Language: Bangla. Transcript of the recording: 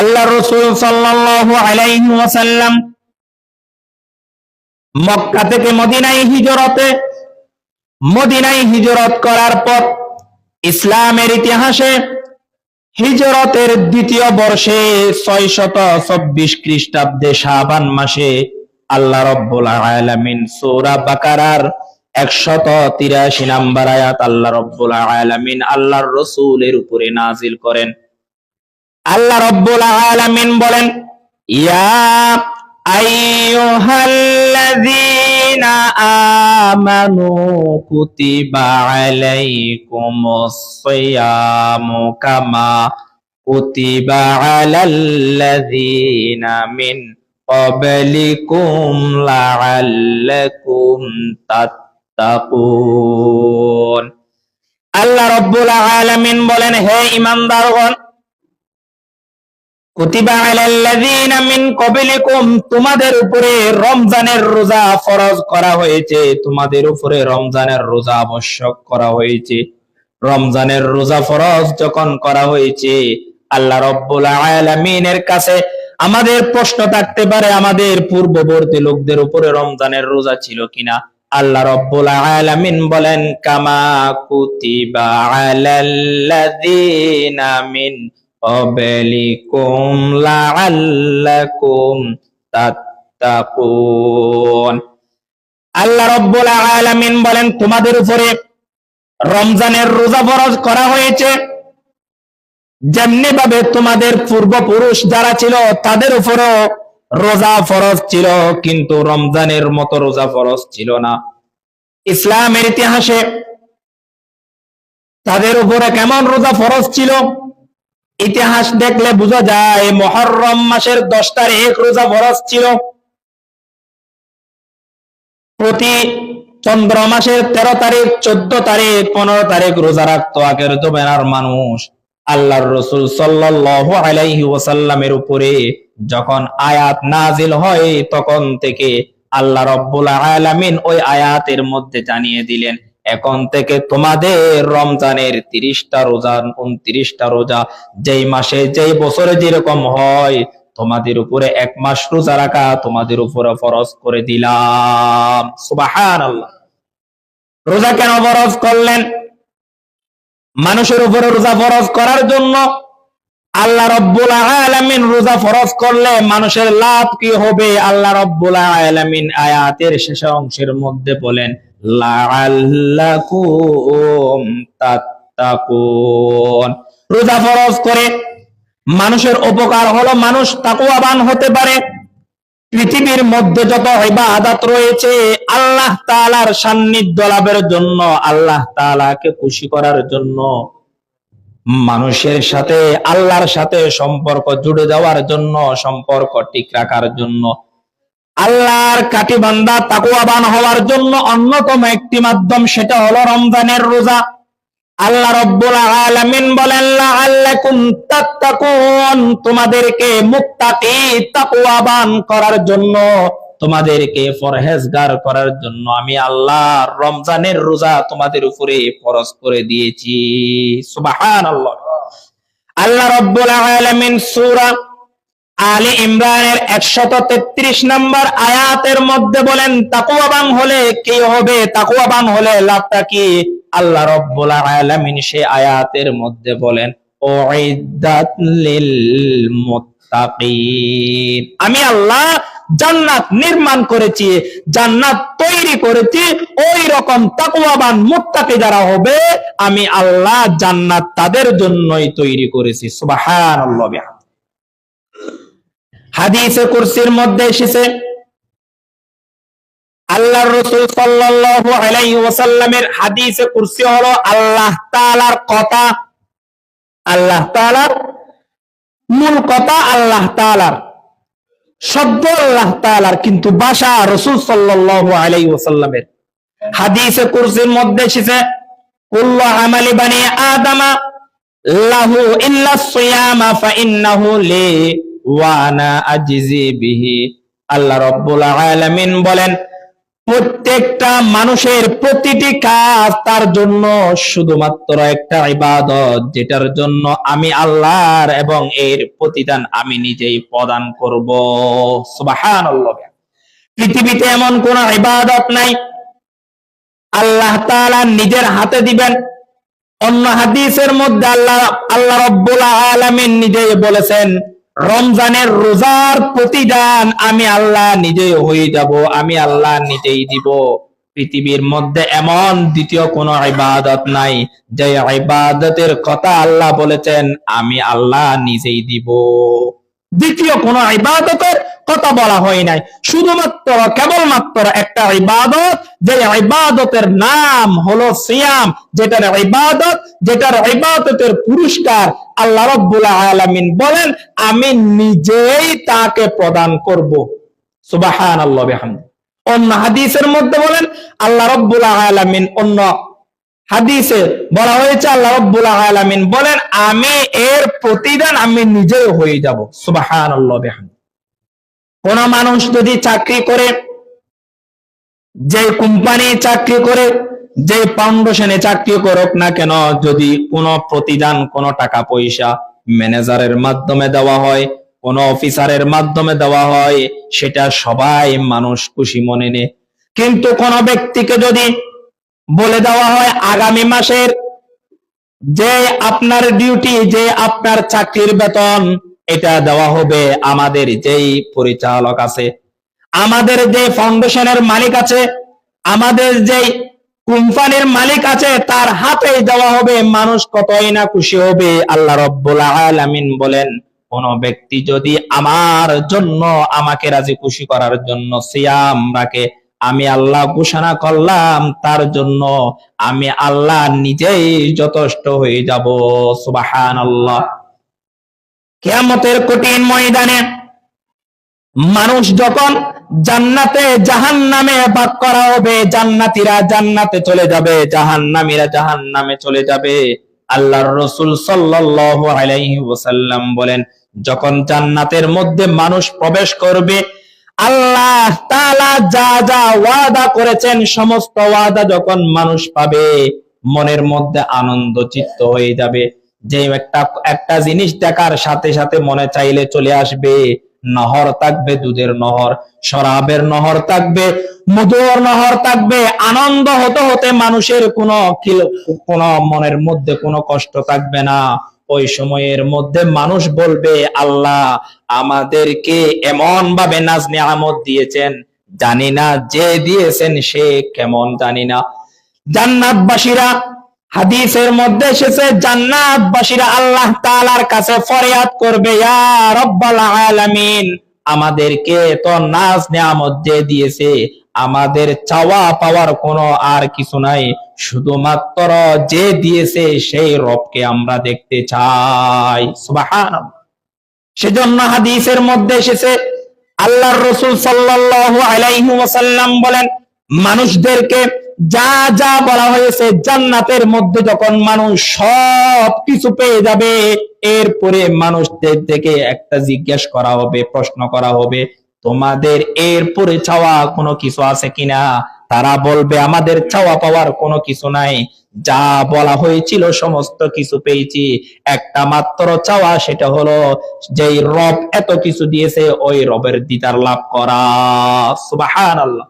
আল্লাহ রসুল সাল্লাল্লাহু আলাইহি ওয়াসাল্লাম মক্কা থেকে মদিনায় হিজরতে, মদিনায় হিজরত করার পর ইসলামের ইতিহাসে হিজরতের দ্বিতীয় বর্ষে ছয় শত চব্বিশ খ্রিস্টাব্দে শাবান মাসে আল্লাহ রব্বুল আলামিন সূরা বাকারার একশত তিরাশি নাম্বার আয়াত আল্লাহ রব্বুল আলামিন আল্লাহর রসুলের উপরে নাজিল করেন। আল্লাহ রব্বুল আলামিন বলেন, ইয়া আইয়ুহাল্লাযীনা আমানু কুতিবা আলাইকুমুস সিয়ামু কামা কুতিবা আলাল্লাযীনা মিন ক্বাবলিকুম লাআল্লাকুম তাত্তাকুন। আল্লাহ রব্বুল আলামিন বলেন, হে ঈমানদারগণ কুতিবা আলাল্লাযীনা মিন ক্বাবলিকুম তোমাদের উপরে রমজানের রোজা ফরজ করা হয়েছে। তোমাদের উপরে রমজানের রোজা আবশ্যক করা হয়েছে। রমজানের রোজা ফরজ যখন করা হয়েছে, আল্লাহ রব্বুল আলামিনের কাছে আমাদের প্রশ্ন থাকতে পারে, আমাদের পূর্ববর্তী লোকদের উপরে রমজানের রোজা ছিল কিনা? আল্লাহ রব্বুল আলামিন বলেন, কামা কুতিবা আলাল্লাযীনা মিন قبلكم لعلكم تتقون আল্লাহ রব্বুল আলামিন বলেন তোমাদের উপরে রমজানের রোজা ফরজ করা হয়েছে যেমনি ভাবে তোমাদের পূর্বপুরুষ যারা ছিল তাদের উপরও রোজা ফরজ ছিল কিন্তু রমজানের মতো রোজা ফরজ ছিল না ইসলামের ইতিহাসে তাদের উপরে কেমন রোজা ফরজ ছিল ইতিহাস দেখলে বোঝা যায়, মহরম মাসের দশ তারিখ রোজা ফরজ ছিল। প্রতি চন্দ্র মাসের তেরো তারিখ, চোদ্দ তারিখ, পনেরো তারিখ রোজা রাখতো আগের জমেনার মানুষ। আল্লাহর রসুল সাল্লাল্লাহু আলাইহি ওয়াসাল্লামের উপরে যখন আয়াত নাজিল হয়, তখন থেকে আল্লাহ রব্বুল আলামিন ওই আয়াতের মধ্যে জানিয়ে দিলেন এখন থেকে তোমাদের রমজানের তিরিশটা রোজা, উনত্রিশটা রোজা, যেই মাসে যেই বছরে যেরকম হয়, তোমাদের উপরে এক মাস রোজা রাখা তোমাদের উপরে ফরজ করে দিলাম। সুবাহান আল্লাহ রোজা কেন ফরজ করলেন? মানুষের উপরে রোজা ফরজ করার জন্য আল্লাহ রব্বুল আলামিন রোজা ফরজ করলে মানুষের লাভ কি হবে? আল্লাহ রব্বুল আলামিন আয়াতের শেষ অংশের মধ্যে বলেন লাআল্লাকুম তাত্তাকুন। রোজা ফরজ করে মানুষের উপকার হলো মানুষ তাকুয়াবান হতে পারে। পৃথিবীর মধ্যে যত ইবাদত রয়েছে, আল্লাহ তাআলার সান্নিধ্য লাভের জন্য, আল্লাহ তাআলাকে খুশি করার জন্য মানুষের সাথে, আল্লাহর সাথে সম্পর্ক জুড়ে যাওয়ার জন্য, সম্পর্ক ঠিক রাখার জন্য আল্লাহর কাটি বান্দা তাকুয়াবান হওয়ার জন্য অন্যতম একটি মাধ্যম সেটা হলো রমজানের রোজা। আল্লাহ রব্বুল আলামিন বলেন, লাআল্লাকুম তাত্তাকুন তোমাদেরকে মুত্তাকি তাকওয়াবান করার জন্য, তোমাদেরকে পরহেজগার করার জন্য আমি আল্লাহ রমজানের রোজা তোমাদের উপরে ফরজ করে দিয়েছি। সুবহানাল্লাহ। আল্লাহ রব্বুল আলামিন সূরা আলী ইমরানের একশত তেত্রিশ নম্বর আয়াতের মধ্যে বলেন তাকুয়াবান হলে কি হবে? তাকুয়াবান হলে লাভটা কি? আল্লাহ রব্বুল আলামিন সে আয়াতের মধ্যে বলেন আমি আল্লাহ জান্নাত নির্মাণ করেছি, জান্নাত তৈরি করেছি, ওই রকম তাকুয়াবান মুত্তাকি যারা হবে, আমি আল্লাহ জান্নাত তাদের জন্যই তৈরি করেছি। বিহামদিহি। হাদিসে কুরসির মধ্যে এসেছে, আল্লাহর রাসূল সাল্লাল্লাহু আলাইহি ওয়াসাল্লামের হাদিসে কুরসি হলো আল্লাহ তাআলার কথা, আল্লাহ তাআলার মূল কথা আল্লাহ তাআলার শব্দ আল্লাহ তাআলার কিন্তু ভাষা রাসূল সাল্লাল্লাহু আলাইহি ওয়াসাল্লামের। হাদিসে কুরসির মধ্যে এসেছে, কুল্লু আমালি বানি আদামা, লাহু ইল্লা সিয়ামা ফাইন্নাহু লি আল্লাহ রব্বুল আলামিন বলেন, প্রত্যেকটা মানুষের প্রতিটি কাজ তার জন্য শুধুমাত্র একটা ইবাদত, যেটার জন্য আমি আল্লাহর এবং এর প্রতিদান আমি নিজেই প্রদান করব। সুবহানাল্লাহ। পৃথিবীতে এমন কোন ইবাদত নাই। আল্লাহ তাআলা নিজের হাতে দিবেন। অন্য হাদিসের মধ্যে আল্লাহ আল্লাহ রব্বুল আলামিন নিজেই বলেছেন রমজানের রোজার প্রতিদান আমি আল্লাহ নিজেই হয়ে যাব, আমি আল্লাহ নিজেই দিব। পৃথিবীর মধ্যে এমন দ্বিতীয় কোনো ইবাদত নাই, যে ইবাদতের কথা আল্লাহ বলেছেন, আমি আল্লাহ নিজেই দিব। দ্বিতীয় কোনো ইবাদতের কথা বলা হয় নাই। শুধুমাত্র, কেবলমাত্র একটা ইবাদত, যে ইবাদতের নাম হলো সিয়াম, যেটার ইবাদত, যেটার ইবাদতের পুরস্কার আল্লাহ রব্বুল আলামিন বলেন, আমি নিজেই তাকে প্রদান করব। সুবহানাল্লাহ বিহামদি। অন্য হাদিসের মধ্যে বলেন, আল্লাহ রব্বুল আলামিন অন্য হাদিসে বলা হয়েছে, আল্লাহ রব্বুল আলামিন বলেন, আমি এর প্রতিদান আমি নিজেই হয়ে যাব। সুবহানাল্লাহ বিহামদি। কোন মানুষ যদি চাকরি করে, যে কোম্পানি চাকরি করে, যে ফাউন্ডেশনে চাকরি করুক না কেন, যদি কোনো প্রতিদান, কোনো টাকা পয়সা ম্যানেজারের মাধ্যমে দেওয়া হয়, কোন অফিসারের মাধ্যমে দেওয়া হয়, সেটা সবাই মানুষ খুশি মনে নে কিন্তু কোন ব্যক্তিকে যদি বলে দেওয়া হয় আগামী মাসের যে আপনার ডিউটি যে আপনার চাকরির বেতন এটা দেওয়া হবে আমাদের যেই পরিচালক আছে। আমাদের যে ফাউন্ডেশনের মালিক আছে, আমাদের যেই কোম্পানির মালিক আছে, তার হাতেই দেওয়া হবে মানুষ কতই না খুশি হবে, আল্লাহ রব্বুল আলামিন বলেন, কোন ব্যক্তি যদি আমার জন্য আমাকে রাজি খুশি করার জন্য সিয়াম রাখে, আমি আল্লাহ ঘোষণা করলাম, তার জন্য আমি আল্লাহ নিজেই যথেষ্ট হয়ে যাব, সুবহানাল্লাহ। কিয়ামতের কঠিন ময়দানে মানুষ যখন জান্নাতে জাহান নামে ভাগ করা হবে, জান্নাতীরা জান্নাতে চলে যাবে, জাহান্নামীরা জাহান্নামে চলে যাবে। আল্লাহর রসুল ওয়াসাল্লাম বলেন, যখন জান্নাতের মধ্যে মানুষ প্রবেশ করবে, আল্লাহ তালা যা যা ওয়াদা করেছেন, সমস্ত ওয়াদা যখন মানুষ পাবে, মনের মধ্যে আনন্দ, চিত্ত হয়ে যাবে। যে একটা একটা জিনিস দেখার সাথে সাথে মনে চাইলে চলে আসবে। নহর থাকবে, দুধের নহর, শরাবের নহর থাকবে, মধুর নহর থাকবে, আনন্দ হতে হতে মানুষের কোনো কোনো মনের মধ্যে কোনো কষ্ট থাকবে না। ওই সময়ের মধ্যে মানুষ বলবে, আল্লাহ আমাদেরকে এমন ভাবে নাজ নিয়ামত দিয়েছেন। জানি না যে দিয়েছেন সে কেমন জানি না। জান্নাতবাসীরা হাদিসের মধ্যে এসেছে, জান্নাতবাসীরা আল্লাহ তাআলার কাছে ফরিয়াদ করবে, ইয়া রব্বাল আলামিন, আমাদেরকে তো নাজ নিয়ামত যে দিয়েছে, আমাদের চাওয়া পাওয়ার কোনো আর কিছু নাই, শুধুমাত্র যে দিয়েছে সেই রবকে আমরা দেখতে চাই। সুবহানাল্লাহ। সেজন্য হাদিসের মধ্যে এসেছে, আল্লাহর রসুল সাল্লাল্লাহু আলাইহি ওয়াসাল্লাম বলেন, মানুষদেরকে যা যা বলা হয়েছে জান্নাতের মধ্যে যখন মানুষ সব কিছু পেয়ে যাবে, এরপরে মানুষদের থেকে একটা জিজ্ঞেস করা হবে, প্রশ্ন করা হবে, তোমাদের এরপরে চাওয়া কোনো কিছু আছে কিনা? তারা বলবে, আমাদের চাওয়া পাওয়ার কোনো কিছু নাই। যা বলা হয়েছিল সমস্ত কিছু পেয়েছি। একটা মাত্র চাওয়া, সেটা হলো যেই রব এত কিছু দিয়েছে, ওই রবের দিদার লাভ করা। সুবাহান আল্লাহ